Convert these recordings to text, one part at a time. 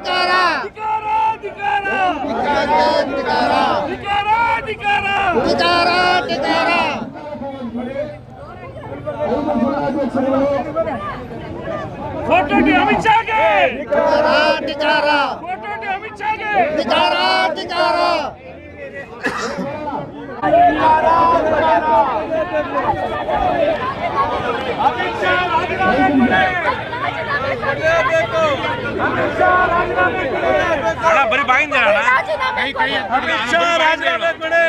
ಧಿಕಾರ ಧಿಕಾರ ಧಿಕಾರ ಧಿಕಾರ ಫೋಟೋಟಿ ಅಮಿತ್ ಶಾಗೆ ಧಿಕಾರ ಧಿಕಾರ ಫೋಟೋಟಿ ಅಮಿತ್ ಶಾಗೆ ಧಿಕಾರ ಧಿಕಾರ ಅಮಿತ್ ಶಾ ರಾಜೀನಾಮೆ ಕೊಡಿ ಅಮಿತ್ ಶಾ ರಾಜೀನಾಮೆ ಕೊಡಿ ಬರೀ ಬಾಯಿಂದ ಅಣ್ಣ ಅಮಿತ್ ಶಾ ರಾಜೀನಾಮೆ ಕೊಡಿ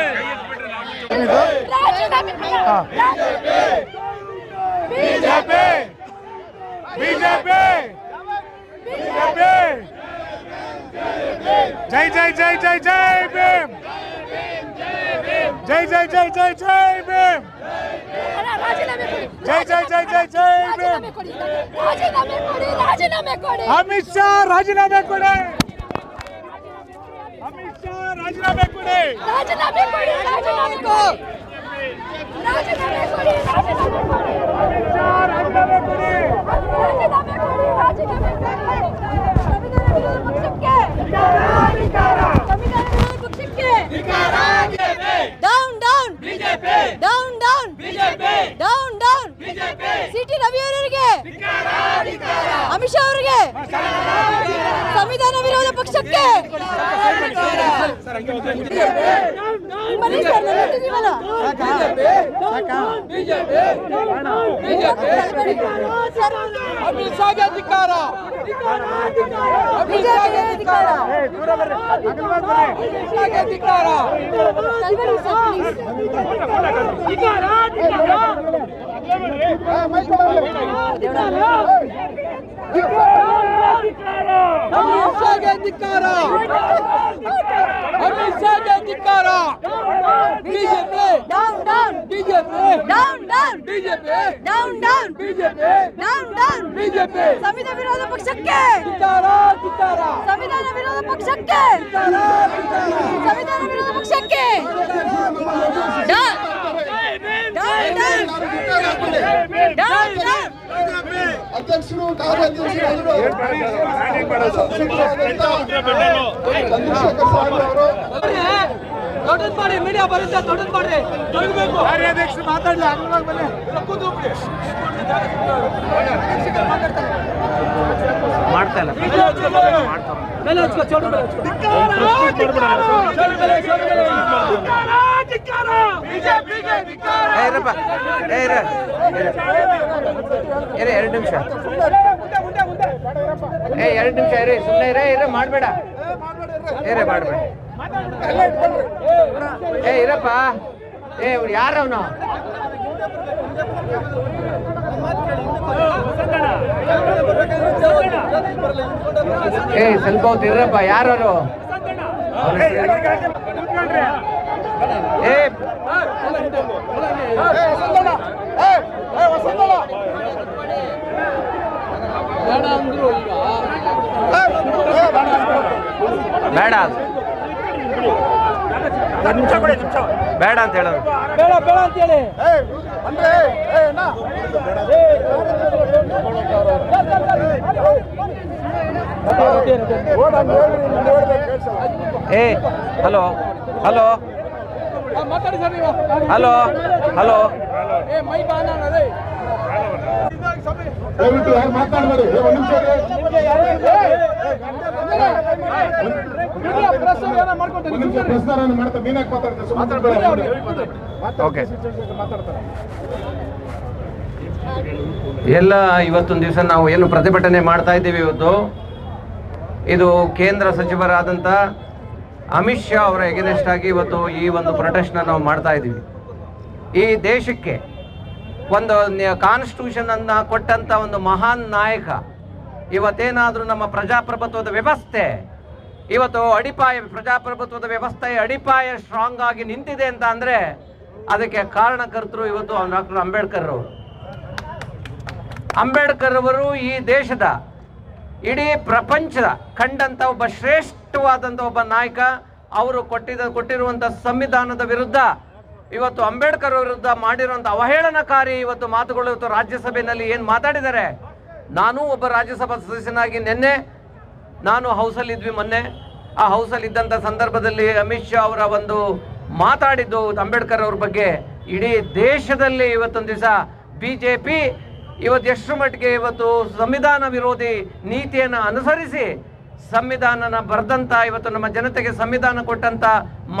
ಬಿಜೆಪಿ ಬಿಜೆಪಿ ಬಿಜೆಪಿ ಜೈ ಜೈ ಜೈ ಜೈ ಜೈ ಭೀಮ್ ಜೈ ಜೈ ಜೈ ಜೈ ಜೈ ಭೀಮ್ ರಾಜೀನಾಮೆ ಕೊಡಿ ಜೈ ಜೈ ಜೈ ಜೈ ಜೈ ಭೀಮ್ ರಾಜೀನಾಮೆ ಕೊಡಿ ರಾಜೀನಾಮೆ ಕೊಡಿ ರಾಜೀನಾಮೆ ಕೊಡಿ ಅಮಿತ್ ಶಾ ರಾಜೀನಾಮೆ ಕೊಡಿ ಅಮಿತ್ ಶಾ ರಾಜೀನಾಮೆ ಕೊಡಿ ರಾಜೀನಾಮೆ ಕೊಡಿ ರಾಜೀನಾಮೆ ಕೊಡಿ ರಾಜೀನಾಮೆ ಕೊಡಿ ರಾಜೀನಾಮೆ ಕೊಡಿ ಅಮಿತ್ ಶಾ ರಾಜೀನಾಮೆ ಕೊಡಿ ರಾಜೀನಾಮೆ ಕೊಡಿ ರಾಜೀನಾಮೆ ಕೊಡಿ ಸಂವಿಧಾನ ವಿರೋಧ ಪಕ್ಷಕ್ಕೆ ಸಂವಿಧಾನ ವಿರೋಧ ಪಕ್ಷಕ್ಕೆ down down BJP down down BJP down down BJP CT Ravi ಅವರಿಗೆ ಅಮಿತ್ ಶಾ ಅವರಿಗೆ ಸಂವಿಧಾನ ವಿರೋಧ ಪಕ್ಷಕ್ಕೆ ಅಮಿತ್ ಶಾಗೆ ಅಧಿಕಾರ ಧಿಕ್ಕಾರ. ಶಾಗೆ ಧಿಕಾರ ತಳ್ಬೇಡಿ ಸರ್, please. ಅಮಿತ್ ಶಾಗೆ ಅಧಿಕಾರ ಅಮಿತ್ ಶಾಗೆ ಧಿಕಾರ BJP. Down down BJP. Down down BJP. Down down BJP. Down down BJP. Down ವಿರೋಧ ಪಕ್ಷಕ್ಕೆ. ಧಿಕಾರ ಧಿಕಾರ ಸಂವಿಧಾನ ವಿರೋಧ ಪಕ್ಷಕ್ಕೆ. ಸಂವಿಧಾನ ವಿರೋಧ ಪಕ್ಷಕ್ಕೆ. Down. Down, down. Down, down. ಅಧ್ಯಕ್ಷರು ಕಾರ್ಯಾಧ್ಯಕ್ಷರು ಚಂದ್ರಶೇಖರ್ ಸ್ವಾಮಿ ಅವರು. ದೊಡ್ಡದ್ ಮಾಡಿ ಮೀಡಿಯಾ ಬರುತ್ತೆ ದೊಡ್ಡದ್ ಮಾಡಿ ತೊಡಗಬೇಕು ಕಾರ್ಯಾಧ್ಯಕ್ಷರು ಮಾತಾಡಲಿ ಅಂಗವಾಗಿ ಬನ್ನಿ. ಮಾಡ್ತಾ ಇಲ್ಲ. ಮೇಲೆ ಹಚ್ಕೋ ಚೋಡು ಮೇಲೆ ಇರ. ಇರ ಎರಡು ನಿಮಿಷ. ಏ ಎರಡು ನಿಮಿಷ ಇರಿ. ಸುಮ್ಮನೆ ಇರೇ ಇರ. ಮಾಡಬೇಡ. ಏರೇ ಮಾಡಬೇಡ ಏ ಇರಪ್ಪ ಏ ಇವ್ರು ಯಾರವನು ಏ ಸ್ವಲ್ಪ ಹೊತ್ತು ಇರಪ್ಪ ಯಾರವರು ಏ ಬೇಡ ಅಂದ್ರು ಈಗ ಬೇಡ ಬೇಡ ಅಂತ ಹೇಳೋದು ಬೇಡ ಬೇಡ ಅಂತ ಹೇಳಿ ಏ ಹಲೋ ಹಲೋ ಮಾತಾಡಿ ಸರ್ ನೀವು ಹಲೋ ಹಲೋ ಏ ಮೈ ಅದೇ ದಯವಿಟ್ಟು ಯಾರು ಮಾತಾಡಬೇಡಿ ಒಂದು ನಿಮಿಷ ಎಲ್ಲ ಇವತ್ತೊಂದು ದಿವಸ ನಾವು ಏನು ಪ್ರತಿಭಟನೆ ಮಾಡ್ತಾ ಇದ್ದೀವಿ ಇವತ್ತು? ಇದು ಕೇಂದ್ರ ಸಚಿವರಾದಂಥ ಅಮಿತ್ ಶಾ ಅವರ ಎಗೇನೆಸ್ಟ್ ಆಗಿ ಇವತ್ತು ಈ ಒಂದು ಪ್ರೊಟೆಸ್ಟ್ನ ನಾವು ಮಾಡ್ತಾ ಇದ್ದೀವಿ. ಈ ದೇಶಕ್ಕೆ ಒಂದು ಕಾನ್ಸ್ಟಿಟ್ಯೂಷನ್ ಅನ್ನ ಕೊಟ್ಟಂತ ಒಂದು ಮಹಾನ್ ನಾಯಕ ಇವತ್ತೇನಾದರೂ ನಮ್ಮ ಪ್ರಜಾಪ್ರಭುತ್ವದ ವ್ಯವಸ್ಥೆ ಇವತ್ತು ಅಡಿಪಾಯ ಪ್ರಜಾಪ್ರಭುತ್ವದ ವ್ಯವಸ್ಥೆ ಅಡಿಪಾಯ ಸ್ಟ್ರಾಂಗ್ ಆಗಿ ನಿಂತಿದೆ ಅಂತ ಅಂದರೆ ಅದಕ್ಕೆ ಕಾರಣಕರ್ತರು ಇವತ್ತು ಡಾಕ್ಟರ್ ಅಂಬೇಡ್ಕರ್ ಅವರು. ಅಂಬೇಡ್ಕರ್ ಅವರು ಈ ದೇಶದ ಇಡೀ ಪ್ರಪಂಚದ ಕಂಡಂತ ಒಬ್ಬ ಶ್ರೇಷ್ಠವಾದಂಥ ಒಬ್ಬ ನಾಯಕ, ಅವರು ಕೊಟ್ಟಿದ ಕೊಟ್ಟಿರುವಂಥ ಸಂವಿಧಾನದ ವಿರುದ್ಧ ಇವತ್ತು ಅಂಬೇಡ್ಕರ್ ವಿರುದ್ಧ ಮಾಡಿರುವಂಥ ಅವಹೇಳನಕಾರಿ ಇವತ್ತು ಮಾತುಗಳು ಇವತ್ತು ರಾಜ್ಯಸಭೆಯಲ್ಲಿ ಏನು ಮಾತಾಡಿದ್ದಾರೆ. ನಾನು ಒಬ್ಬ ರಾಜ್ಯಸಭಾ ಸದಸ್ಯನಾಗಿ ನಿನ್ನೆ ನಾನು ಹೌಸಲ್ಲಿ ಇದ್ವಿ ಮೊನ್ನೆ. ಆ ಹೌಸಲ್ಲಿ ಇದ್ದಂಥ ಸಂದರ್ಭದಲ್ಲಿ ಅಮಿತ್ ಶಾ ಅವರ ಒಂದು ಮಾತಾಡಿದ್ದು ಅಂಬೇಡ್ಕರ್ ಅವ್ರ ಬಗ್ಗೆ. ಇಡೀ ದೇಶದಲ್ಲಿ ಇವತ್ತೊಂದು ದಿವಸ ಬಿ ಜೆ ಪಿ ಇವತ್ತು ಎಷ್ಟು ಮಟ್ಟಿಗೆ ಇವತ್ತು ಸಂವಿಧಾನ ವಿರೋಧಿ ನೀತಿಯನ್ನು ಅನುಸರಿಸಿ ಸಂವಿಧಾನನ ಬರೆದಂಥ ಇವತ್ತು ನಮ್ಮ ಜನತೆಗೆ ಸಂವಿಧಾನ ಕೊಟ್ಟಂಥ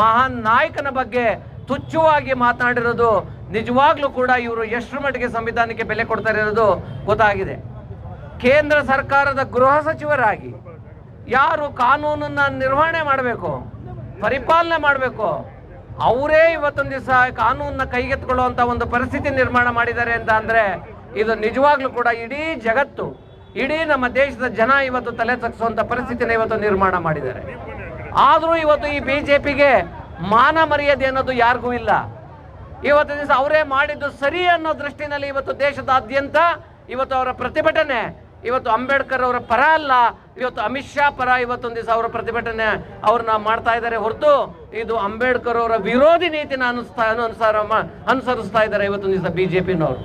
ಮಹಾನ್ ನಾಯಕನ ಬಗ್ಗೆ ತುಚ್ಛವಾಗಿ ಮಾತನಾಡಿರೋದು ನಿಜವಾಗ್ಲೂ ಕೂಡ ಇವರು ಎಷ್ಟು ಮಟ್ಟಿಗೆ ಸಂವಿಧಾನಕ್ಕೆ ಬೆಲೆ ಕೊಡ್ತಾರೆ ಇರೋದು ಗೊತ್ತಾಗಿದೆ. ಕೇಂದ್ರ ಸರ್ಕಾರದ ಗೃಹ ಸಚಿವರಾಗಿ ಯಾರು ಕಾನೂನನ್ನ ನಿರ್ವಹಣೆ ಮಾಡಬೇಕು, ಪರಿಪಾಲನೆ ಮಾಡಬೇಕು, ಅವರೇ ಇವತ್ತೊಂದು ದಿವಸ ಕಾನೂನನ್ನ ಕೈಗೆತ್ತಿಕೊಳ್ಳುವಂತ ಒಂದು ಪರಿಸ್ಥಿತಿ ನಿರ್ಮಾಣ ಮಾಡಿದ್ದಾರೆ ಅಂತ ಅಂದ್ರೆ ಇದು ನಿಜವಾಗ್ಲೂ ಕೂಡ ಇಡೀ ಜಗತ್ತು, ಇಡೀ ನಮ್ಮ ದೇಶದ ಜನ ಇವತ್ತು ತಲೆ ತಗ್ಸುವಂತ ಪರಿಸ್ಥಿತಿನ ಇವತ್ತು ನಿರ್ಮಾಣ ಮಾಡಿದ್ದಾರೆ. ಆದರೂ ಇವತ್ತು ಈ ಬಿಜೆಪಿಗೆ ಮಾನ ಮರ್ಯಾದೆ ಅನ್ನೋದು ಯಾರಿಗೂ ಇಲ್ಲ. ಇವತ್ತು ದಿವಸ ಅವರೇ ಮಾಡಿದ್ದು ಸರಿ ಅನ್ನೋ ದೃಷ್ಟಿನಲ್ಲಿ ಇವತ್ತು ದೇಶದಾದ್ಯಂತ ಇವತ್ತು ಅವರ ಪ್ರತಿಭಟನೆ ಇವತ್ತು ಅಂಬೇಡ್ಕರ್ ಅವರ ಪರ ಅಲ್ಲ, ಇವತ್ತು ಅಮಿತ್ ಶಾ ಪರ ಇವತ್ತೊಂದು ದಿವಸ ಅವರ ಪ್ರತಿಭಟನೆ ಅವ್ರನ್ನ ಮಾಡ್ತಾ ಇದ್ದಾರೆ ಹೊರತು ಇದು ಅಂಬೇಡ್ಕರ್ ಅವರ ವಿರೋಧಿ ನೀತಿನ ಅನುಸ್ತಾ ಅನುಸಾರ ಅನುಸರಿಸ್ತಾ ಇದ್ದಾರೆ ಇವತ್ತೊಂದು ದಿವಸ ಬಿಜೆಪಿನವರು.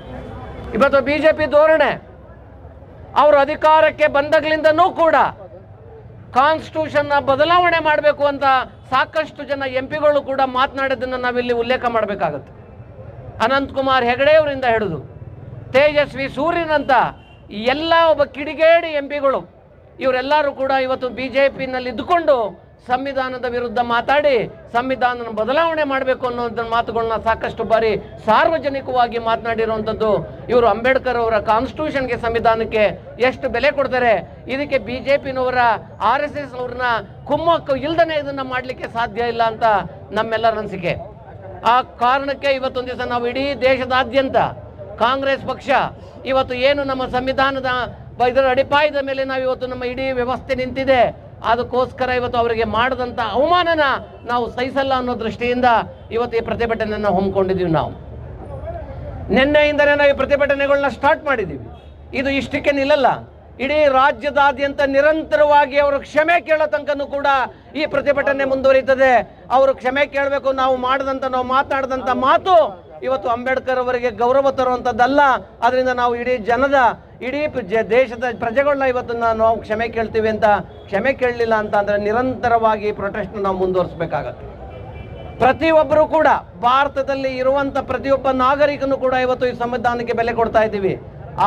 ಇವತ್ತು ಬಿಜೆಪಿ ಧೋರಣೆ, ಅವರು ಅಧಿಕಾರಕ್ಕೆ ಬಂದಾಗ್ಲಿಂದನೂ ಕೂಡ ಕಾನ್ಸ್ಟಿಟ್ಯೂಷನ್ನ ಬದಲಾವಣೆ ಮಾಡಬೇಕು ಅಂತ ಸಾಕಷ್ಟು ಜನ ಎಂ ಪಿಗಳು ಕೂಡ ಮಾತನಾಡಿದ್ದನ್ನು ನಾವಿಲ್ಲಿ ಉಲ್ಲೇಖ ಮಾಡಬೇಕಾಗತ್ತೆ. ಅನಂತಕುಮಾರ್ ಹೆಗಡೆಯವರಿಂದ ಹಿಡಿದು, ತೇಜಸ್ವಿ ಸೂರ್ಯನಂತ ಎಲ್ಲ ಒಬ್ಬ ಕಿಡಿಗೇಡಿ ಎಂ ಪಿಗಳು ಇವರೆಲ್ಲರೂ ಕೂಡ ಇವತ್ತು ಬಿ ಜೆ ಪಿನಲ್ಲಿ ಇದ್ದುಕೊಂಡು ಸಂವಿಧಾನದ ವಿರುದ್ಧ ಮಾತಾಡಿ ಸಂವಿಧಾನ ಬದಲಾವಣೆ ಮಾಡಬೇಕು ಅನ್ನೋದ್ರ ಮಾತುಗಳನ್ನ ಸಾಕಷ್ಟು ಬಾರಿ ಸಾರ್ವಜನಿಕವಾಗಿ ಮಾತನಾಡಿರುವಂಥದ್ದು ಇವರು ಅಂಬೇಡ್ಕರ್ ಅವರ ಕಾನ್ಸ್ಟಿಟ್ಯೂಷನ್ಗೆ ಸಂವಿಧಾನಕ್ಕೆ ಎಷ್ಟು ಬೆಲೆ ಕೊಡ್ತಾರೆ. ಇದಕ್ಕೆ ಬಿ ಜೆ ಪಿನವರ ಆರ್ ಎಸ್ ಎಸ್ ಅವ್ರನ್ನ ಕುಮ್ಮಕ್ಕು ಇಲ್ದನೆ ಇದನ್ನ ಮಾಡಲಿಕ್ಕೆ ಸಾಧ್ಯ ಇಲ್ಲ ಅಂತ ನಮ್ಮೆಲ್ಲರ ಅನಿಸಿಕೆ. ಆ ಕಾರಣಕ್ಕೆ ಇವತ್ತೊಂದು ದಿವಸ ನಾವು ಇಡೀ ದೇಶದಾದ್ಯಂತ ಕಾಂಗ್ರೆಸ್ ಪಕ್ಷ ಇವತ್ತು ಏನು ನಮ್ಮ ಸಂವಿಧಾನದ ಇದರ ಅಡಿಪಾಯದ ಮೇಲೆ ನಾವು ಇವತ್ತು ನಮ್ಮ ಇಡೀ ವ್ಯವಸ್ಥೆ ನಿಂತಿದೆ. ಅದಕ್ಕೋಸ್ಕರ ಇವತ್ತು ಅವರಿಗೆ ಮಾಡಿದಂಥ ಅವಮಾನನ ನಾವು ಸಹಿಸಲ್ಲ ಅನ್ನೋ ದೃಷ್ಟಿಯಿಂದ ಇವತ್ತು ಈ ಪ್ರತಿಭಟನೆಯನ್ನು ಹೊಮ್ಮಿಕೊಂಡಿದ್ದೀವಿ ನಾವು. ನಿನ್ನೆಯಿಂದಲೇ ನಾವು ಈ ಪ್ರತಿಭಟನೆಗಳನ್ನ ಸ್ಟಾರ್ಟ್ ಮಾಡಿದ್ದೀವಿ ಇದು ಇಷ್ಟಕ್ಕೆ ನಿಲ್ಲಲ್ಲ. ಇಡೀ ರಾಜ್ಯದಾದ್ಯಂತ ನಿರಂತರವಾಗಿ ಅವರು ಕ್ಷಮೆ ಕೇಳೋ ತನಕನೂ ಕೂಡ ಈ ಪ್ರತಿಭಟನೆ ಮುಂದುವರಿತದೆ. ಅವರು ಕ್ಷಮೆ ಕೇಳಬೇಕು, ನಾವು ಮಾಡಿದಂಥ ನಾವು ಮಾತಾಡದಂತ ಮಾತು ಇವತ್ತು ಅಂಬೇಡ್ಕರ್ ಅವರಿಗೆ ಗೌರವ ತರುವಂಥದ್ದಲ್ಲ ಅದರಿಂದ ನಾವು ಇಡೀ ಜನದ, ಇಡೀ ದೇಶದ ಪ್ರಜೆಗಳನ್ನ ಇವತ್ತು ನಾವು ಕ್ಷಮೆ ಕೇಳ್ತೀವಿ ಅಂತ, ಕ್ಷಮೆ ಕೇಳಲಿಲ್ಲ ಅಂತ ಅಂದ್ರೆ ನಿರಂತರವಾಗಿ ಪ್ರೊಟೆಸ್ಟ್ ನಾವು ಮುಂದುವರಿಸಬೇಕಾಗತ್ತೆ. ಪ್ರತಿಯೊಬ್ಬರು ಕೂಡ, ಭಾರತದಲ್ಲಿ ಇರುವಂತ ಪ್ರತಿಯೊಬ್ಬ ನಾಗರಿಕನು ಕೂಡ ಇವತ್ತು ಈ ಸಂವಿಧಾನಕ್ಕೆ ಬೆಲೆ ಕೊಡ್ತಾ ಇದ್ದೀವಿ.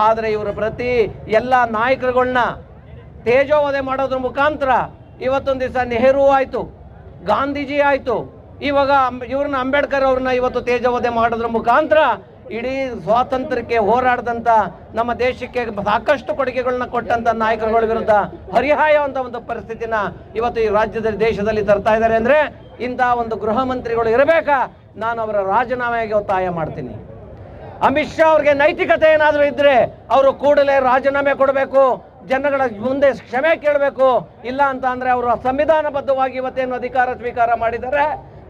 ಆದರೆ ಇವರು ಪ್ರತಿ ಎಲ್ಲ ನಾಯಕರುಗಳನ್ನ ತೇಜೋವಧೆ ಮಾಡೋದ್ರ ಮುಖಾಂತರ ಇವತ್ತೊಂದು ದಿವಸ ನೆಹರು ಆಯಿತು, ಗಾಂಧೀಜಿ ಆಯಿತು ಇವಾಗ ಇವ್ರನ್ನ ಅಂಬೇಡ್ಕರ್ ಅವ್ರನ್ನ ಇವತ್ತು ತೇಜವಧೆ ಮಾಡೋದ್ರ ಮುಖಾಂತರ ಇಡೀ ಸ್ವಾತಂತ್ರ್ಯಕ್ಕೆ ಹೋರಾಡದಂತ ನಮ್ಮ ದೇಶಕ್ಕೆ ಸಾಕಷ್ಟು ಕೊಡುಗೆಗಳನ್ನ ಕೊಟ್ಟಂತ ನಾಯಕರುಗಳ ವಿರುದ್ಧ ಹರಿಹಾಯ ಅಂತ ಒಂದು ಪರಿಸ್ಥಿತಿನ ಇವತ್ತು ಈ ರಾಜ್ಯದಲ್ಲಿ, ದೇಶದಲ್ಲಿ ತರ್ತಾ ಇದ್ದಾರೆ ಅಂದ್ರೆ ಇಂತಹ ಒಂದು ಗೃಹ ಮಂತ್ರಿಗಳು ಇರಬೇಕಾ? ನಾನು ಅವರ ರಾಜೀನಾಮೆಗೆ ಒತ್ತಾಯ ಮಾಡ್ತೀನಿ. ಅಮಿತ್ ಶಾ ಅವ್ರಿಗೆ ನೈತಿಕತೆ ಏನಾದರೂ ಇದ್ರೆ ಅವರು ಕೂಡಲೇ ರಾಜೀನಾಮೆ ಕೊಡಬೇಕು, ಜನಗಳ ಮುಂದೆ ಕ್ಷಮೆ ಕೇಳಬೇಕು, ಇಲ್ಲ ಅಂತ ಅಂದ್ರೆ ಅವರು ಸಂವಿಧಾನಬದ್ಧವಾಗಿ ಇವತ್ತೇನು ಅಧಿಕಾರ ಸ್ವೀಕಾರ ಮಾಡಿದ್ದಾರೆ?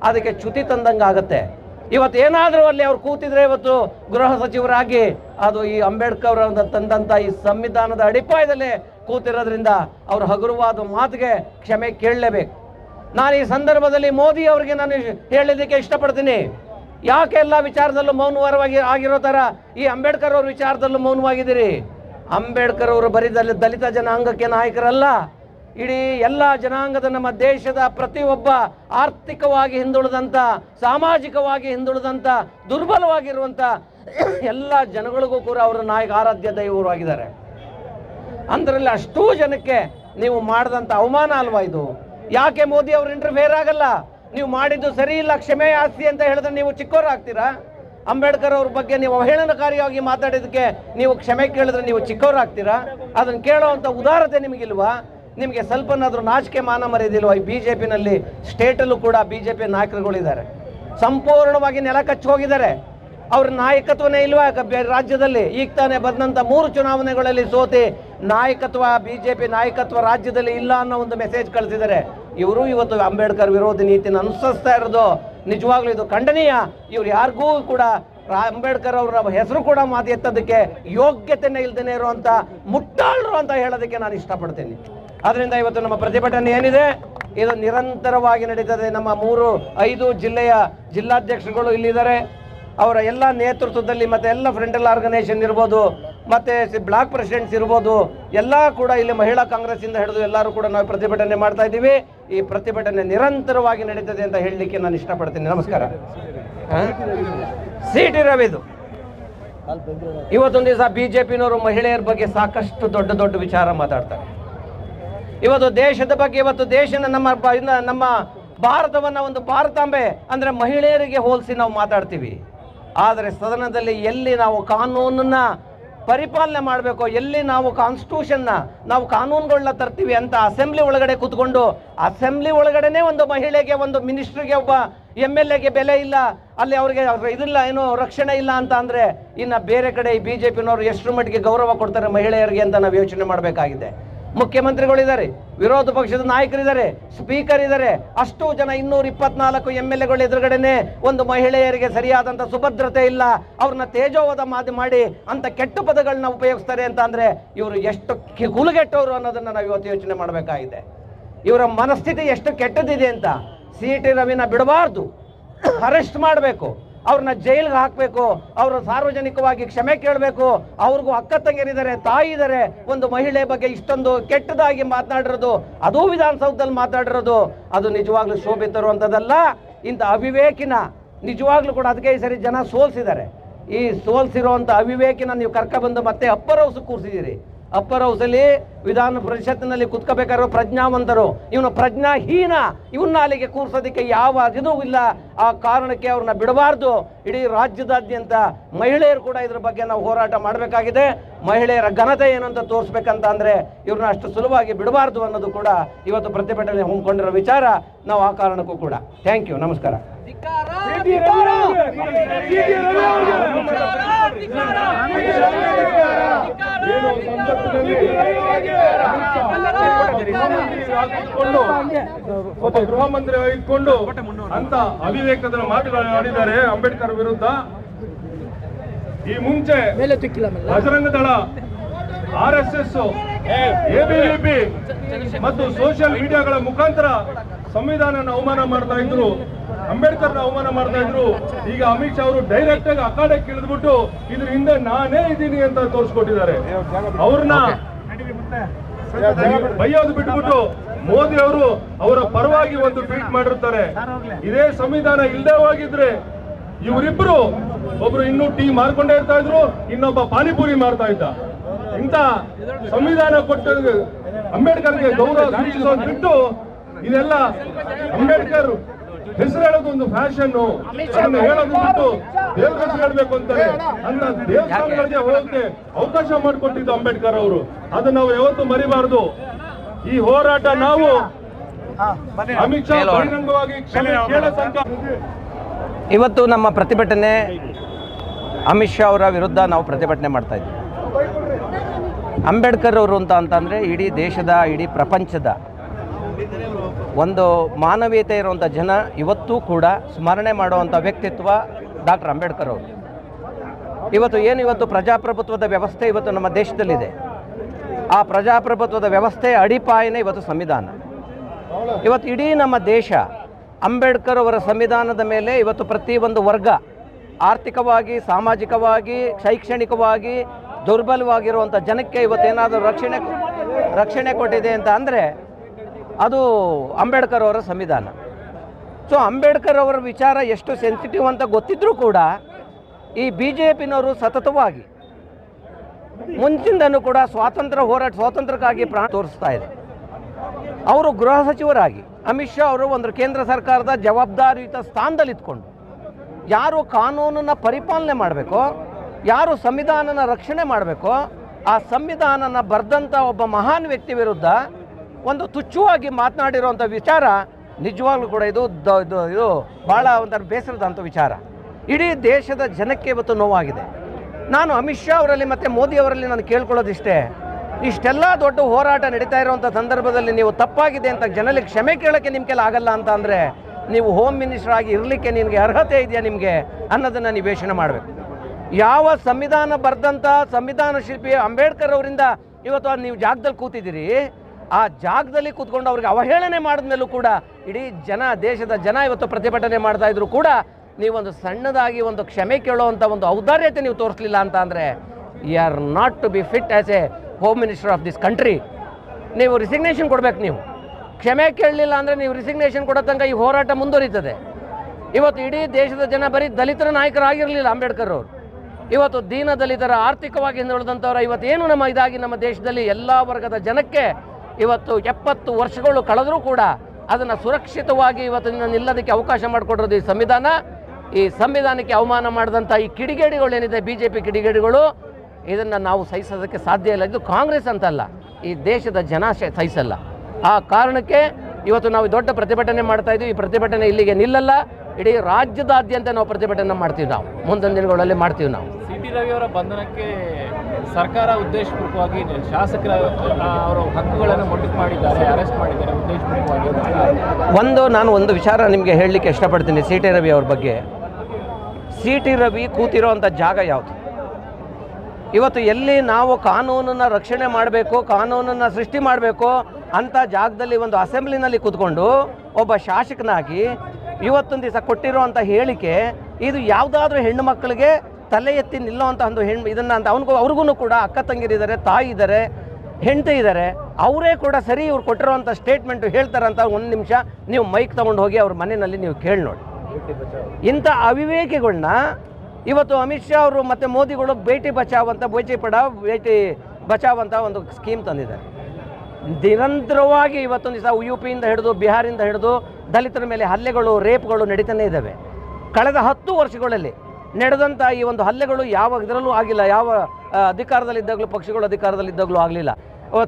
ಅದಕ್ಕೆ ಚ್ಯುತಿ ತಂದಂಗೆ ತಂದಂಗಾಗತ್ತೆ ಇವತ್ತು ಏನಾದರೂ ಅಲ್ಲಿ ಅವ್ರು ಕೂತಿದ್ರೆ ಇವತ್ತು ಗೃಹ ಸಚಿವರಾಗಿ ಅದು ಈ ಅಂಬೇಡ್ಕರ್ ತಂದಂತ ಈ ಸಂವಿಧಾನದ ಅಡಿಪಾಯದಲ್ಲಿ ಕೂತಿರೋದ್ರಿಂದ ಅವ್ರ ಹಗುರವಾದ ಮಾತಿಗೆ ಕ್ಷಮೆ ಕೇಳಲೇಬೇಕು. ನಾನು ಈ ಸಂದರ್ಭದಲ್ಲಿ ಮೋದಿ ಅವರಿಗೆ ನಾನು ಹೇಳಲಿಕ್ಕೆ ಇಷ್ಟಪಡ್ತೀನಿ. ಯಾಕೆ ಎಲ್ಲ ವಿಚಾರದಲ್ಲೂ ಮೌನವರವಾಗಿ ಆಗಿರೋ ಥರ ಈ ಅಂಬೇಡ್ಕರ್ ಅವ್ರ ವಿಚಾರದಲ್ಲೂ ಮೌನವಾಗಿದ್ದೀರಿ? ಅಂಬೇಡ್ಕರ್ ಅವರು ಬರೀ ದಲಿತ ಜನಾಂಗಕ್ಕೆ ನಾಯಕರಲ್ಲ. ಇಡೀ ಎಲ್ಲ ಜನಾಂಗದ ನಮ್ಮ ದೇಶದ ಪ್ರತಿಯೊಬ್ಬ ಆರ್ಥಿಕವಾಗಿ ಹಿಂದುಳಿದಂಥ ಸಾಮಾಜಿಕವಾಗಿ ಹಿಂದುಳಿದಂಥ ದುರ್ಬಲವಾಗಿರುವಂಥ ಎಲ್ಲ ಜನಗಳಿಗೂ ಕೂಡ ಅವರ ನಾಯಕ ಆರಾಧ್ಯ ದೈವರು ಆಗಿದ್ದಾರೆ. ಅಂದ್ರಲ್ಲಿ ಅಷ್ಟೂ ಜನಕ್ಕೆ ನೀವು ಮಾಡಿದಂಥ ಅವಮಾನ ಅಲ್ವಾ ಇದು? ಯಾಕೆ ಮೋದಿ ಅವರು ಇಂಟರ್ಫೇರ್ ಆಗಲ್ಲ? ನೀವು ಮಾಡಿದ್ದು ಸರಿ ಇಲ್ಲ, ಕ್ಷಮೆ, ಆಸ್ತಿ ಅಂತ ಹೇಳಿದ್ರೆ ನೀವು ಚಿಕ್ಕವರಾಗ್ತೀರಾ ಅಂಬೇಡ್ಕರ್ ಅವ್ರ ಬಗ್ಗೆ ನೀವು ಅವಹೇಳನಕಾರಿಯಾಗಿ ಮಾತಾಡಿದಕ್ಕೆ ನೀವು ಕ್ಷಮೆ ಕೇಳಿದ್ರೆ ನೀವು ಚಿಕ್ಕವರಾಗ್ತೀರಾ ಅದನ್ನು ಕೇಳೋವಂಥ ಉದಾರತೆ ನಿಮಗಿಲ್ವಾ? ನಿಮಗೆ ಸ್ವಲ್ಪನಾದರೂ ನಾಚಿಕೆ ಮಾನ ಮರೆಯದಿಲ್ವ ಈ ಬಿ ಜೆ ಪಿನಲ್ಲಿ ಸ್ಟೇಟಲ್ಲೂ ಕೂಡ ಬಿ ಜೆ ಪಿ ನಾಯಕರುಗಳಿದ್ದಾರೆ. ಸಂಪೂರ್ಣವಾಗಿ ನೆಲ ಕಚ್ಚಿ ಹೋಗಿದ್ದಾರೆ. ಅವ್ರ ನಾಯಕತ್ವನೇ ಇಲ್ವಾ? ರಾಜ್ಯದಲ್ಲಿ ಈಗ ತಾನೇ ಬಂದಂಥ ಮೂರು ಚುನಾವಣೆಗಳಲ್ಲಿ ಸೋತಿ ನಾಯಕತ್ವ ಬಿ ಜೆ ಪಿ ನಾಯಕತ್ವ ರಾಜ್ಯದಲ್ಲಿ ಇಲ್ಲ ಅನ್ನೋ ಒಂದು ಮೆಸೇಜ್ ಕಳಿಸಿದ್ದಾರೆ. ಇವರು ಇವತ್ತು ಅಂಬೇಡ್ಕರ್ ವಿರೋಧಿ ನೀತಿನ ಅನುಸರಿಸ್ತಾ ಇರೋದು ನಿಜವಾಗ್ಲೂ ಇದು ಖಂಡನೀಯ. ಇವ್ರು ಯಾರಿಗೂ ಕೂಡ ಅಂಬೇಡ್ಕರ್ ಅವರ ಹೆಸರು ಕೂಡ ಮಾತು ಎತ್ತೋದಕ್ಕೆ ಯೋಗ್ಯತೆನೇ ಇಲ್ದೇನೆ ಇರುವಂತ ಮುಟ್ಟಾಳರು ಅಂತ ಹೇಳೋದಕ್ಕೆ ನಾನು ಇಷ್ಟಪಡ್ತೀನಿ. ಅದರಿಂದ ಇವತ್ತು ನಮ್ಮ ಪ್ರತಿಭಟನೆ ಏನಿದೆ? ಇದು ನಿರಂತರವಾಗಿ ನಡೀತದೆ. ನಮ್ಮ ಮೂರು ಐದು ಜಿಲ್ಲೆಯ ಜಿಲ್ಲಾಧ್ಯಕ್ಷರುಗಳು ಇಲ್ಲಿದ್ದಾರೆ. ಅವರ ಎಲ್ಲ ನೇತೃತ್ವದಲ್ಲಿ ಮತ್ತೆ ಎಲ್ಲ ಫ್ರೆಂಡಲ್ ಆರ್ಗನೈಸೇಷನ್ ಇರ್ಬೋದು ಮತ್ತೆ ಬ್ಲಾಕ್ ಪ್ರೆಸಿಡೆಂಟ್ಸ್ ಇರ್ಬೋದು ಎಲ್ಲ ಕೂಡ ಇಲ್ಲಿ ಮಹಿಳಾ ಕಾಂಗ್ರೆಸ್ ಇಂದ ಹಿಡಿದು ಎಲ್ಲರೂ ಕೂಡ ನಾವು ಪ್ರತಿಭಟನೆ ಮಾಡ್ತಾ ಇದ್ದೀವಿ. ಈ ಪ್ರತಿಭಟನೆ ನಿರಂತರವಾಗಿ ನಡೀತದೆ ಅಂತ ಹೇಳಲಿಕ್ಕೆ ನಾನು ಇಷ್ಟಪಡ್ತೀನಿ. ನಮಸ್ಕಾರ. ಸಿಟಿ ರವಿದು ಇವತ್ತೊಂದು ದಿವಸ ಬಿಜೆಪಿನವರು ಮಹಿಳೆಯರ ಬಗ್ಗೆ ಸಾಕಷ್ಟು ದೊಡ್ಡ ದೊಡ್ಡ ವಿಚಾರ ಮಾತಾಡ್ತಾರೆ. ಇವತ್ತು ದೇಶದ ಬಗ್ಗೆ, ಇವತ್ತು ದೇಶನ ನಮ್ಮ ಬ- ನಮ್ಮ ಭಾರತವನ್ನ ಒಂದು ಭಾರತಾಂಬೆ ಅಂದ್ರೆ ಮಹಿಳೆಯರಿಗೆ ಹೋಲಿಸಿ ನಾವು ಮಾತಾಡ್ತೀವಿ. ಆದರೆ ಸದನದಲ್ಲಿ ಎಲ್ಲಿ ನಾವು ಕಾನೂನನ್ನ ಪರಿಪಾಲನೆ ಮಾಡಬೇಕು, ಎಲ್ಲಿ ನಾವು ಕಾನ್ಸ್ಟಿಟ್ಯೂಷನ್ನ ನಾವು ಕಾನೂನುಗಳನ್ನ ತರ್ತೀವಿ ಅಂತ ಅಸೆಂಬ್ಲಿ ಒಳಗಡೆ ಕೂತ್ಕೊಂಡು ಅಸೆಂಬ್ಲಿ ಒಳಗಡೆನೇ ಒಂದು ಮಹಿಳೆಗೆ, ಒಂದು ಮಿನಿಸ್ಟ್ರಿಗೆ ಒಬ್ಬ ಎಂ ಎಲ್ ಎಗೆ ಬೆಲೆ ಇಲ್ಲ, ಅಲ್ಲಿ ಅವ್ರಿಗೆ ಇದಿಲ್ಲ, ಏನು ರಕ್ಷಣೆ ಇಲ್ಲ ಅಂತ ಅಂದ್ರೆ ಇನ್ನು ಬೇರೆ ಕಡೆ ಈ ಪಿನವರು ಎಷ್ಟರ ಮಟ್ಟಿಗೆ ಗೌರವ ಕೊಡ್ತಾರೆ ಮಹಿಳೆಯರಿಗೆ ಅಂತ ನಾವು ಯೋಚನೆ ಮಾಡಬೇಕಾಗಿದೆ. ಮುಖ್ಯಮಂತ್ರಿಗಳಿದ್ದಾರೆ, ವಿರೋಧ ಪಕ್ಷದ ನಾಯಕರಿದ್ದಾರೆ, ಸ್ಪೀಕರ್ ಇದ್ದಾರೆ. ಅಷ್ಟು ಜನ ಇನ್ನೂರ ಇಪ್ಪತ್ನಾಲ್ಕು ಎಂ ಎಲ್ ಎಗಳು ಎದುರುಗಡೆನೆ ಒಂದು ಮಹಿಳೆಯರಿಗೆ ಸರಿಯಾದಂಥ ಸುಭದ್ರತೆ ಇಲ್ಲ. ಅವ್ರನ್ನ ತೇಜೋವಧ ಮಾತು ಮಾಡಿ ಅಂತ ಕೆಟ್ಟ ಪದಗಳನ್ನ ಉಪಯೋಗಿಸ್ತಾರೆ ಅಂತ ಅಂದರೆ ಇವರು ಎಷ್ಟು ಗುಲುಗೆಟ್ಟವರು ಅನ್ನೋದನ್ನು ಅನ್ನೋದನ್ನ ನಾವು ಇವತ್ತು ಯೋಚನೆ ಮಾಡಬೇಕಾಗಿದೆ. ಇವರ ಮನಸ್ಥಿತಿ ಎಷ್ಟು ಕೆಟ್ಟದಿದೆ ಅಂತ ಸಿ ಟಿ ರವಿನ ಬಿಡಬಾರ್ದು. ಅರೆಸ್ಟ್ ಮಾಡಬೇಕು. ಅವ್ರನ್ನ ಜೈಲ್ಗೆ ಹಾಕಬೇಕು, ಅವರು ಸಾರ್ವಜನಿಕವಾಗಿ ಕ್ಷಮೆ ಕೇಳಬೇಕು, ಅವ್ರಿಗೂ ಅಕ್ಕ ತಂಗಿರಿದ್ದಾರೆ, ತಾಯಿ ಇದ್ದಾರೆ, ಒಂದು ಮಹಿಳೆ ಬಗ್ಗೆ ಇಷ್ಟೊಂದು ಕೆಟ್ಟದಾಗಿ ಮಾತನಾಡಿರೋದು, ಅದು ವಿಧಾನಸೌಧದಲ್ಲಿ ಮಾತಾಡಿರೋದು ಅದು ನಿಜವಾಗ್ಲೂ ಶೋಭೆ ತರುವಂಥದ್ದಲ್ಲ. ಇಂಥ ಅವಿವೇಕಿನ ನಿಜವಾಗ್ಲೂ ಕೂಡ ಅದಕ್ಕೆ ಈ ಸರಿ ಜನ ಸೋಲ್ಸಿದ್ದಾರೆ. ಈ ಸೋಲ್ಸಿರುವಂಥ ಅವಿವೇಕಿನ ನೀವು ಕರ್ಕೊಬಂದು ಮತ್ತೆ ಅಪ್ಪರೌಸ್ ಹೌಸ್ ಕೂರಿಸಿದ್ದೀರಿ. ಅಪ್ಪರ್ ಹೌಸಲ್ಲಿ ವಿಧಾನ ಪರಿಷತ್ತಿನಲ್ಲಿ ಕುತ್ಕೋಬೇಕಾರೋ ಪ್ರಜ್ಞಾವಂತರು. ಇವನು ಪ್ರಜ್ಞಾಹೀನ. ಇವನ್ನ ಅಲ್ಲಿಗೆ ಕೂರ್ಸೋದಕ್ಕೆ ಯಾವ ಇದೂ ಇಲ್ಲ. ಆ ಕಾರಣಕ್ಕೆ ಅವ್ರನ್ನ ಬಿಡಬಾರ್ದು. ಇಡೀ ರಾಜ್ಯದಾದ್ಯಂತ ಮಹಿಳೆಯರು ಕೂಡ ಇದ್ರ ಬಗ್ಗೆ ನಾವು ಹೋರಾಟ ಮಾಡಬೇಕಾಗಿದೆ. ಮಹಿಳೆಯರ ಘನತೆ ಏನು ಅಂತ ತೋರಿಸ್ಬೇಕಂತ ಅಂದ್ರೆ ಇವ್ರನ್ನ ಅಷ್ಟು ಸುಲಭವಾಗಿ ಬಿಡಬಾರ್ದು ಅನ್ನೋದು ಕೂಡ ಇವತ್ತು ಪ್ರತಿಭಟನೆ ಹೊಂದ್ಕೊಂಡಿರೋ ವಿಚಾರ. ನಾವು ಆ ಕಾರಣಕ್ಕೂ ಕೂಡ. ಥ್ಯಾಂಕ್ ಯು ನಮಸ್ಕಾರ. ಒಬ್ಬ ಗೃಹ ಮಂತ್ರಿ ಇಟ್ಕೊಂಡು ಅಂತ ಅವಿವೇಕದ ಮಾತುಗಳನ್ನು ಆಡಿದ್ದಾರೆ ಅಂಬೇಡ್ಕರ್ ವಿರುದ್ಧ. ಈ ಮುಂಚೆ Bajrang Dal R S S ABVP ಮತ್ತು ಸೋಷಿಯಲ್ ಮೀಡಿಯಾಗಳ ಮುಖಾಂತರ ಸಂವಿಧಾನ ಅವಮಾನ ಮಾಡ್ತಾ ಇದ್ರು. ಅಂಬೇಡ್ಕರ್ನ ಅವಮಾನ ಮಾಡ್ತಾ ಇದ್ರು. ಈಗ ಅಮಿತ್ ಶಾ ಅವರು ಡೈರೆಕ್ಟ್ ಆಗಿ ಅಖಾಡಕ್ಕೆ ಇಳಿದ್ಬಿಟ್ಟು ಇದ್ರ ಹಿಂದೆ ನಾನೇ ಇದ್ದೀನಿ ಅಂತ ತೋರಿಸ್ಕೊಟ್ಟಿದ್ದಾರೆ. ಅವ್ರನ್ನ ಬೈಯೋದು ಬಿಟ್ಬಿಟ್ಟು ಮೋದಿ ಅವರು ಅವರ ಪರವಾಗಿ ಒಂದು ಟ್ವೀಟ್ ಮಾಡಿರ್ತಾರೆ. ಇದೇ ಸಂವಿಧಾನ ಇಲ್ಲದೆ ಹೋಗಿದ್ರೆ ಇವರಿಬ್ರು ಒಬ್ರು ಇನ್ನೂ ಟೀ ಮಾರ್ಕೊಂಡೇ ಇರ್ತಾ ಇದ್ರು ಇನ್ನೊಬ್ಬ ಪಾನಿಪುರಿ ಮಾರ್ತಾ ಇದ್ದ. ಇಂತ ಸಂವಿಧಾನ ಕೊಟ್ಟ ಅಂಬೇಡ್ಕರ್ಗೆ ಗೌರವ ಸೂಚಿಸೋದು ಬಿಟ್ಟು ಇದೆಲ್ಲ ಅಂಬೇಡ್ಕರ್ ಹೆಸರು ಹೇಳೋದು ಒಂದು ಫ್ಯಾಷನ್ ಹೇಳೋದು ಬಿಟ್ಟು ದೇವ್ರ ಹೆಸರು ಹೇಳ್ಬೇಕು ಅಂತಾರೆ ಅಂತ ದೇವಸ್ಥಾನಗಳಿಗೆ ಹೋಗಕ್ಕೆ ಅವಕಾಶ ಮಾಡಿಕೊಟ್ಟಿದ್ದು ಅಂಬೇಡ್ಕರ್ ಅವರು. ಅದನ್ನ ನಾವು ಯಾವತ್ತೂ ಮರಿಬಾರದು. ಈ ಹೋರಾಟ ನಾವು ಅಮಿತ್ ಶಾ ಬಹಿರಂಗವಾಗಿ ಇವತ್ತು ನಮ್ಮ ಪ್ರತಿಭಟನೆ ಅಮಿತ್ ಶಾ ಅವರ ವಿರುದ್ಧ ನಾವು ಪ್ರತಿಭಟನೆ ಮಾಡ್ತಾ ಇದ್ದೀವಿ. ಅಂಬೇಡ್ಕರ್ ಅವರು ಅಂತ ಅಂತಂದರೆ ಇಡೀ ದೇಶದ ಇಡೀ ಪ್ರಪಂಚದ ಒಂದು ಮಾನವೀಯತೆ ಇರುವಂಥ ಜನ ಇವತ್ತೂ ಕೂಡ ಸ್ಮರಣೆ ಮಾಡುವಂಥ ವ್ಯಕ್ತಿತ್ವ ಡಾಕ್ಟರ್ ಅಂಬೇಡ್ಕರ್ ಅವರು. ಇವತ್ತು ಏನು ಇವತ್ತು ಪ್ರಜಾಪ್ರಭುತ್ವದ ವ್ಯವಸ್ಥೆ ಇವತ್ತು ನಮ್ಮ ದೇಶದಲ್ಲಿದೆ. ಆ ಪ್ರಜಾಪ್ರಭುತ್ವದ ವ್ಯವಸ್ಥೆ ಅಡಿಪಾಯನೇ ಇವತ್ತು ಸಂವಿಧಾನ. ಇವತ್ತು ಇಡೀ ನಮ್ಮ ದೇಶ ಅಂಬೇಡ್ಕರ್ ಅವರ ಸಂವಿಧಾನದ ಮೇಲೆ ಇವತ್ತು ಪ್ರತಿಯೊಂದು ವರ್ಗ ಆರ್ಥಿಕವಾಗಿ, ಸಾಮಾಜಿಕವಾಗಿ, ಶೈಕ್ಷಣಿಕವಾಗಿ ದುರ್ಬಲವಾಗಿರುವಂಥ ಜನಕ್ಕೆ ಇವತ್ತೇನಾದರೂ ರಕ್ಷಣೆ ರಕ್ಷಣೆ ಕೊಟ್ಟಿದೆ ಅಂತ ಅಂದರೆ ಅದು ಅಂಬೇಡ್ಕರ್ ಅವರ ಸಂವಿಧಾನ. ಸೊ ಅಂಬೇಡ್ಕರ್ ಅವರ ವಿಚಾರ ಎಷ್ಟು ಸೆನ್ಸಿಟಿವ್ ಅಂತ ಗೊತ್ತಿದ್ರೂ ಕೂಡ ಈ ಬಿ ಜೆ ಪಿನವರು ಸತತವಾಗಿ ಮುಂಚಿಂದನೂ ಕೂಡ ಸ್ವಾತಂತ್ರ್ಯ ಹೋರಾಟ, ಸ್ವಾತಂತ್ರ್ಯಕ್ಕಾಗಿ ಪ್ರಾಣ ತೋರಿಸ್ತಾ ಇದೆ. ಅವರು ಗೃಹ ಸಚಿವರಾಗಿ ಅಮಿತ್ ಶಾ ಅವರು ಒಂದು ಕೇಂದ್ರ ಸರ್ಕಾರದ ಜವಾಬ್ದಾರಿಯುತ ಸ್ಥಾನದಲ್ಲಿ ಇದ್ಕೊಂಡು ಯಾರು ಕಾನೂನನ್ನು ಪರಿಪಾಲನೆ ಮಾಡಬೇಕೋ, ಯಾರು ಸಂವಿಧಾನನ ರಕ್ಷಣೆ ಮಾಡಬೇಕೋ, ಆ ಸಂವಿಧಾನನ ಬರೆದಂಥ ಒಬ್ಬ ಮಹಾನ್ ವ್ಯಕ್ತಿ ವಿರುದ್ಧ ಒಂದು ತುಚ್ಛವಾಗಿ ಮಾತನಾಡಿರುವಂಥ ವಿಚಾರ ನಿಜವಾಗ್ಲೂ ಕೂಡ ಇದು ದ- ಇದು ಭಾಳ ಒಂಥರ ಬೇಸರದಂಥ ವಿಚಾರ. ಇಡೀ ದೇಶದ ಜನಕ್ಕೆ ಇವತ್ತು ನೋವಾಗಿದೆ. ನಾನು ಅಮಿತ್ ಶಾ ಅವರಲ್ಲಿ ಮತ್ತು ಮೋದಿ ಅವರಲ್ಲಿ ನಾನು ಕೇಳ್ಕೊಳ್ಳೋದಿಷ್ಟೇ, ಇಷ್ಟೆಲ್ಲ ದೊಡ್ಡ ಹೋರಾಟ ನಡೀತಾ ಇರುವಂಥ ಸಂದರ್ಭದಲ್ಲಿ ನೀವು ತಪ್ಪಾಗಿದೆ ಅಂತ ಜನರಿಗೆ ಕ್ಷಮೆ ಕೇಳೋಕ್ಕೆ ನಿಮ್ಮ ಕೆಲ ಆಗಲ್ಲ ಅಂತ ಅಂದರೆ ನೀವು ಹೋಮ್ ಮಿನಿಸ್ಟರ್ ಆಗಿ ಇರಲಿಕ್ಕೆ ನಿಮಗೆ ಅರ್ಹತೆ ಇದೆಯಾ ನಿಮಗೆ ಅನ್ನೋದನ್ನು ನೀವು ಯೋಚನೆ ಮಾಡಬೇಕು. ಯಾವ ಸಂವಿಧಾನ ಬರೆದಂಥ ಸಂವಿಧಾನ ಶಿಲ್ಪಿ ಅಂಬೇಡ್ಕರ್ ಅವರಿಂದ ಇವತ್ತು ನೀವು ಜಾಗದಲ್ಲಿ ಕೂತಿದ್ದೀರಿ ಆ ಜಾಗದಲ್ಲಿ ಕೂತ್ಕೊಂಡು ಅವ್ರಿಗೆ ಅವಹೇಳನೆ ಮಾಡಿದ ಮೇಲೂ ಕೂಡ ಇಡೀ ಜನ, ದೇಶದ ಜನ ಇವತ್ತು ಪ್ರತಿಭಟನೆ ಮಾಡ್ತಾ ಇದ್ರು ಕೂಡ ನೀವೊಂದು ಸಣ್ಣದಾಗಿ ಒಂದು ಕ್ಷಮೆ ಕೇಳುವಂಥ ಒಂದು ಔದಾರ್ಯತೆ ನೀವು ತೋರಿಸಲಿಲ್ಲ ಅಂತ ಅಂದರೆ you are not to be fit as a home minister of this country ನೀವು ರಿಸಿಗ್ನೇಷನ್ ಕೊಡ್ಬೇಕು ನೀವು. ಕ್ಷಮೆ ಕೇಳಲಿಲ್ಲ ಅಂದರೆ ನೀವು ರಿಸಿಗ್ನೇಷನ್ ಕೊಡೋ ತನಕ ಈ ಹೋರಾಟ ಮುಂದುವರಿತದೆ. ಇವತ್ತು ಇಡೀ ದೇಶದ ಜನ ಬರೀ ದಲಿತರ ನಾಯಕರಾಗಿರಲಿಲ್ಲ ಅಂಬೇಡ್ಕರ್ ಅವರು. ಇವತ್ತು ದೀನ ದಲಿತರ ಆರ್ಥಿಕವಾಗಿ ಹಿಂದುಳಿದಂಥವ್ರ ಇವತ್ತೇನು ನಮ್ಮ ಇದಾಗಿ ನಮ್ಮ ದೇಶದಲ್ಲಿ ಎಲ್ಲ ವರ್ಗದ ಜನಕ್ಕೆ ಇವತ್ತು ಎಪ್ಪತ್ತು ವರ್ಷಗಳು ಕಳೆದರೂ ಕೂಡ ಅದನ್ನು ಸುರಕ್ಷಿತವಾಗಿ ಇವತ್ತಿನ ನಿಲ್ಲೋದಕ್ಕೆ ಅವಕಾಶ ಮಾಡಿಕೊಡೋದು ಈ ಸಂವಿಧಾನ. ಈ ಸಂವಿಧಾನಕ್ಕೆ ಅವಮಾನ ಮಾಡಿದಂಥ ಈ ಕಿಡಿಗೇಡಿಗಳು ಏನಿದೆ ಬಿ ಜೆ ಪಿ ಕಿಡಿಗೇಡಿಗಳು, ಇದನ್ನು ನಾವು ಸಹಿಸೋದಕ್ಕೆ ಸಾಧ್ಯ ಇಲ್ಲ. ಇದು ಕಾಂಗ್ರೆಸ್ ಅಂತಲ್ಲ, ಈ ದೇಶದ ಜನ ಸಹಿಸಲ್ಲ. ಆ ಕಾರಣಕ್ಕೆ ಇವತ್ತು ನಾವು ದೊಡ್ಡ ಪ್ರತಿಭಟನೆ ಮಾಡ್ತಾ ಇದ್ದೀವಿ. ಈ ಪ್ರತಿಭಟನೆ ಇಲ್ಲಿಗೆ ನಿಲ್ಲಲ್ಲ. ಇಡೀ ರಾಜ್ಯದಾದ್ಯಂತ ನಾವು ಪ್ರತಿಭಟನೆ ಮಾಡ್ತೀವಿ ನಾವು. ಮುಂದಿನ ದಿನಗಳಲ್ಲಿ ಮಾಡ್ತೀವಿ ನಾವು. ಟಿ ರವಿ ಅವರ ಬಂಧನಕ್ಕೆ ಸರ್ಕಾರ ಉದ್ದೇಶಪೂರ್ವಕವಾಗಿ ಶಾಸಕರ ಅವರ ಹಕ್ಕುಗಳನ್ನು ಮೊಟಕು ಮಾಡಿದ್ದಾರೆ, ಅರೆಸ್ಟ್ ಮಾಡಿದ್ದಾರೆ ಉದ್ದೇಶಪೂರ್ವಕವಾಗಿ. ಒಂದು, ನಾನು ಒಂದು ವಿಚಾರ ನಿಮಗೆ ಹೇಳಲಿಕ್ಕೆ ಇಷ್ಟಪಡ್ತೀನಿ ಸಿ ಟಿ ರವಿ ಅವ್ರ ಬಗ್ಗೆ. ಸಿ ಟಿ ರವಿ ಕೂತಿರೋವಂಥ ಜಾಗ ಯಾವುದು? ಇವತ್ತು ಎಲ್ಲಿ ನಾವು ಕಾನೂನನ್ನು ರಕ್ಷಣೆ ಮಾಡಬೇಕು, ಕಾನೂನನ್ನು ಸೃಷ್ಟಿ ಮಾಡಬೇಕು ಅಂಥ ಜಾಗದಲ್ಲಿ ಒಂದು ಅಸೆಂಬ್ಲಿನಲ್ಲಿ ಕೂತ್ಕೊಂಡು ಒಬ್ಬ ಶಾಸಕನಾಗಿ ಇವತ್ತೊಂದು ದಿವಸ ಕೊಟ್ಟಿರುವಂಥ ಹೇಳಿಕೆ, ಇದು ಯಾವುದಾದ್ರೂ ಹೆಣ್ಣು ಮಕ್ಕಳಿಗೆ ತಲೆ ಎತ್ತಿ ನಿಲ್ಲುವಂಥ ಒಂದು ಹೆಣ್ಣು ಇದನ್ನು ಅಂತ ಅವನಿಗೂ ಅವ್ರಿಗೂ ಕೂಡ ಅಕ್ಕ ತಂಗಿರಿದ್ದಾರೆ ತಾಯಿ ಇದ್ದಾರೆ ಹೆಂಡತಿ ಇದ್ದಾರೆ ಅವರೇ ಕೂಡ ಸರಿ ಇವ್ರು ಕೊಟ್ಟಿರೋವಂಥ ಸ್ಟೇಟ್ಮೆಂಟು ಹೇಳ್ತಾರಂತ ಒಂದು ನಿಮಿಷ ನೀವು ಮೈಕ್ ತೊಗೊಂಡು ಹೋಗಿ ಅವ್ರ ಮನೆಯಲ್ಲಿ ನೀವು ಕೇಳಿ ನೋಡಿ. ಇಂಥ ಅವಿವೇಕಿಗಳನ್ನ ಇವತ್ತು ಅಮಿತ್ ಶಾ ಅವರು ಮತ್ತು ಮೋದಿಗಳು ಭೇಟಿ ಬಚಾವ್ ಅಂತ ಭೇಟಿ ಪಡ ಭೇಟಿ ಬಚಾವ್ ಅಂತ ಒಂದು ಸ್ಕೀಮ್ ತಂದಿದ್ದಾರೆ. ನಿರಂತರವಾಗಿ ಇವತ್ತೊಂದು ದಿವಸ ಯು ಪಿಯಿಂದ ಹಿಡಿದು ಬಿಹಾರಿಂದ ಹಿಡಿದು ದಲಿತರ ಮೇಲೆ ಹಲ್ಲೆಗಳು ರೇಪ್ಗಳು ನಡೀತಾನೆ ಇದ್ದಾವೆ. ಕಳೆದ ಹತ್ತು ವರ್ಷಗಳಲ್ಲಿ ನಡೆದಂಥ ಈ ಒಂದು ಹಲ್ಲೆಗಳು ಯಾವ ಇದರಲ್ಲೂ ಆಗಿಲ್ಲ. ಯಾವ ಅಧಿಕಾರದಲ್ಲಿದ್ದಾಗಲೂ, ಪಕ್ಷಗಳು ಅಧಿಕಾರದಲ್ಲಿದ್ದಾಗಲೂ ಆಗಲಿಲ್ಲ.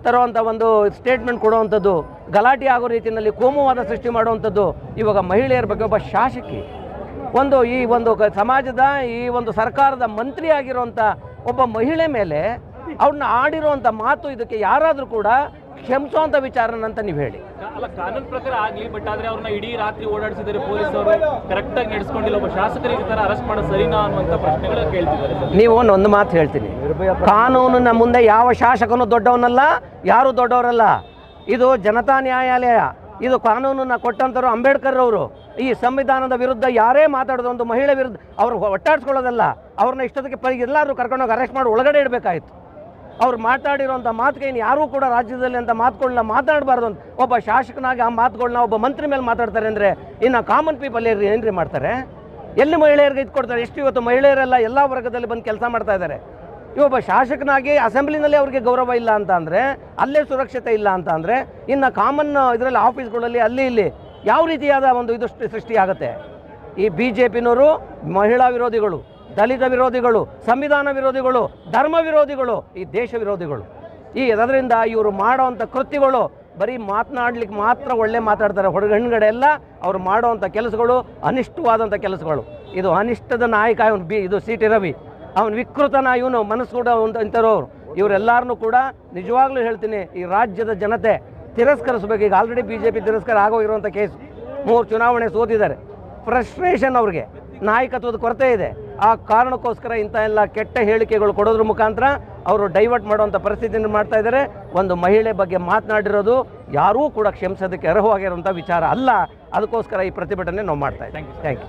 ತರುವಂಥ ಒಂದು ಸ್ಟೇಟ್ಮೆಂಟ್ ಕೊಡುವಂಥದ್ದು, ಗಲಾಟೆ ಆಗೋ ರೀತಿಯಲ್ಲಿ ಕೋಮುವಾದ ಸೃಷ್ಟಿ ಮಾಡುವಂಥದ್ದು ಇವಾಗ ಮಹಿಳೆಯರ ಬಗ್ಗೆ ಒಬ್ಬ ಶಾಸಕಿ, ಒಂದು ಈ ಒಂದು ಸಮಾಜದ ಈ ಒಂದು ಸರ್ಕಾರದ ಮಂತ್ರಿ ಆಗಿರುವಂಥ ಒಬ್ಬ ಮಹಿಳೆ ಮೇಲೆ ಅವ್ರನ್ನ ಆಡಿರುವಂಥ ಮಾತು ಇದಕ್ಕೆ ಯಾರಾದರೂ ಕೂಡ ಕ್ಷಮಿಸುವಂಥ ವಿಚಾರನಂತ ನೀವು ಹೇಳಿ. ಅಲ್ಲ ಕಾನೂನು ಪ್ರಕಾರ ಆಗ್ಲಿ ಬಟ್ ಆದ್ರೆ ಅವ್ರನ್ನ ಇಡೀ ರಾತ್ರಿ ಓಡಾಡಿಸಿದ್ರೆ ಪೊಲೀಸರು. ಕರೆಕ್ಟ್ ಆಗಿ ನಡೆಸ್ಕೊಂಡಿಲ್ಲ ಒಬ್ಬ ಶಾಸಕರಿಗೆ ಈ ತರ ಅರೆಸ್ಟ್ ಮಾಡೋ ಸರಿನಾ ಅನ್ನುವಂತ ಪ್ರಶ್ನೆಗಳು ಕೇಳ್ತಿದ್ದಾರೆ ಸರ್. ನೀವು ಒಂದು ಒಂದು ಮಾತು ಹೇಳ್ತೀನಿ. ಕಾನೂನಿನ ಮುಂದೆ ಯಾವ ಶಾಸಕನು ದೊಡ್ಡವನಲ್ಲ ಯಾರು ದೊಡ್ಡವರಲ್ಲ? ಇದು ಜನತಾ ನ್ಯಾಯಾಲಯ. ಇದು ಕಾನೂನನ್ನು ಕೊಟ್ಟಂಥವ್ರು ಅಂಬೇಡ್ಕರ್ ಅವರು. ಈ ಸಂವಿಧಾನದ ವಿರುದ್ಧ ಯಾರೇ ಮಾತಾಡೋದು ಒಂದು ಮಹಿಳೆ ವಿರುದ್ಧ ಅವ್ರು ಒಟ್ಟಾಡ್ಸ್ಕೊಳ್ಳೋದಲ್ಲ. ಅವ್ರನ್ನ ಇಷ್ಟೊತ್ತಿಗೆ ಪರಿ ಎಲ್ಲರೂ ಕರ್ಕೊಂಡೋಗಿ ಅರೆಸ್ಟ್ ಮಾಡಿ ಒಳಗಡೆ ಇಡಬೇಕಾಯ್ತು. ಅವ್ರು ಮಾತಾಡಿರೋಂಥ ಮಾತುಗೆ ಇನ್ನು ಯಾರೂ ಕೂಡ ರಾಜ್ಯದಲ್ಲಿ ಅಂತ ಮಾತುಗಳನ್ನ ಮಾತಾಡಬಾರ್ದು ಅಂತ ಒಬ್ಬ ಶಾಸಕನಾಗಿ ಆ ಮಾತುಗಳನ್ನ ಒಬ್ಬ ಮಂತ್ರಿ ಮೇಲೆ ಮಾತಾಡ್ತಾರೆ ಅಂದರೆ ಇನ್ನು ಕಾಮನ್ ಪೀಪಲ್ ಏನ್ರಿ ಏನ್ರಿ ಮಾಡ್ತಾರೆ? ಎಲ್ಲಿ ಮಹಿಳೆಯರಿಗೆ ಇದು ಕೊಡ್ತಾರೆ? ಎಷ್ಟು ಇವತ್ತು ಮಹಿಳೆಯರೆಲ್ಲ ಎಲ್ಲ ವರ್ಗದಲ್ಲಿ ಬಂದು ಕೆಲಸ ಮಾಡ್ತಾ ಇದ್ದಾರೆ ಇವೊಬ್ಬ ಶಾಸಕನಾಗಿ ಅಸೆಂಬ್ಲಿನಲ್ಲಿ ಅವರಿಗೆ ಗೌರವ ಇಲ್ಲ ಅಂತ ಅಂದರೆ, ಅಲ್ಲೇ ಸುರಕ್ಷತೆ ಇಲ್ಲ ಅಂತ ಅಂದರೆ, ಇನ್ನು ಕಾಮನ್ ಇದರಲ್ಲಿ ಆಫೀಸ್ಗಳಲ್ಲಿ ಅಲ್ಲಿ ಇಲ್ಲಿ ಯಾವ ರೀತಿಯಾದ ಒಂದು ಇದು ಸೃಷ್ಟಿ- ಸೃಷ್ಟಿಯಾಗುತ್ತೆ ಈ ಬಿ ಜೆ ಪಿನವರು ಮಹಿಳಾ ವಿರೋಧಿಗಳು. ದಲಿತ ವಿರೋಧಿಗಳು, ಸಂವಿಧಾನ ವಿರೋಧಿಗಳು, ಧರ್ಮ ವಿರೋಧಿಗಳು, ಈ ದೇಶ ವಿರೋಧಿಗಳು. ಈ ಅದರಿಂದ ಇವರು ಮಾಡೋವಂಥ ಕೃತ್ಯಗಳು ಬರೀ ಮಾತನಾಡ್ಲಿಕ್ಕೆ ಮಾತ್ರ ಒಳ್ಳೆ ಮಾತಾಡ್ತಾರೆ. ಹೊರಗಡೆ ಎಲ್ಲ ಅವ್ರು ಮಾಡೋವಂಥ ಕೆಲಸಗಳು ಅನಿಷ್ಟವಾದಂಥ ಕೆಲಸಗಳು. ಇದು ಅನಿಷ್ಟದ ನಾಯಕ ಅವನು ಬಿ, ಇದು ಸಿ ಟಿ ರವಿ. ಅವನು ವಿಕೃತನ ಇವನು ಮನಸ್ಸು ಕೂಡ ಇಂಥವ್ರು ಇವರೆಲ್ಲರನ್ನೂ ಕೂಡ ನಿಜವಾಗ್ಲೂ ಹೇಳ್ತೀನಿ, ಈ ರಾಜ್ಯದ ಜನತೆ ತಿರಸ್ಕರಿಸಬೇಕು. ಈಗ ಆಲ್ರೆಡಿ ಬಿ ಜೆ ಪಿ ತಿರಸ್ಕಾರ ಆಗೋಗಿರುವಂಥ ಕೇಸ್ ಮೂರು ಚುನಾವಣೆ ಸೋತಿದ್ದಾರೆ. ಫ್ರಸ್ಟ್ರೇಷನ್ ಅವ್ರಿಗೆ. ನಾಯಕತ್ವದ ಕೊರತೆ ಇದೆ. ಆ ಕಾರಣಕ್ಕೋಸ್ಕರ ಇಂಥ ಎಲ್ಲ ಕೆಟ್ಟ ಹೇಳಿಕೆಗಳು ಕೊಡೋದ್ರ ಮುಖಾಂತರ ಅವರು ಡೈವರ್ಟ್ ಮಾಡುವಂಥ ಪರಿಸ್ಥಿತಿಯನ್ನು ಮಾಡ್ತಾ ಇದ್ದಾರೆ. ಒಂದು ಮಹಿಳೆ ಬಗ್ಗೆ ಮಾತನಾಡಿರೋದು ಯಾರೂ ಕೂಡ ಕ್ಷಮಿಸೋದಕ್ಕೆ ಅರ್ಹವಾಗಿರುವಂಥ ವಿಚಾರ ಅಲ್ಲ. ಅದಕ್ಕೋಸ್ಕರ ಈ ಪ್ರತಿಭಟನೆ ನಾವು ಮಾಡ್ತಾ ಇದ್ದೀವಿ. ಥ್ಯಾಂಕ್ ಯು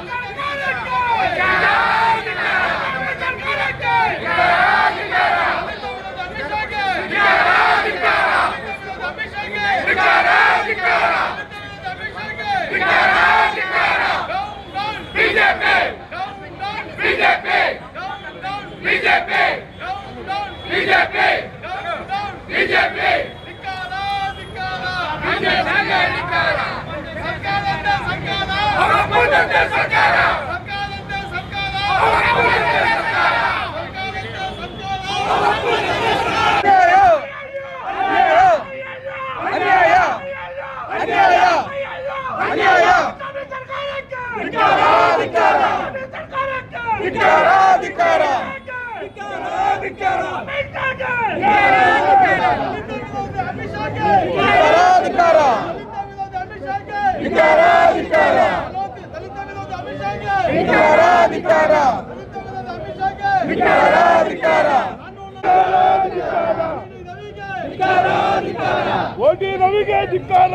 ಓಟಿ ರವಿಗೆ ಧಿಕ್ಕಾರ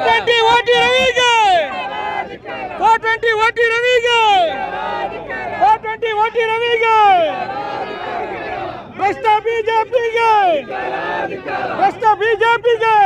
ಟ್ವೆಂಟಿ ಓಟಿ ರವಿಗೆ ಫೋರ್ ಟ್ವೆಂಟಿ ಓಟಿ ರವಿಗೆ ಫೋರ್ ಟ್ವೆಂಟಿ ಓಟಿ ರವಿಗೆ भ्रष्ट बीजेपी के भ्रष्ट बीजेपी के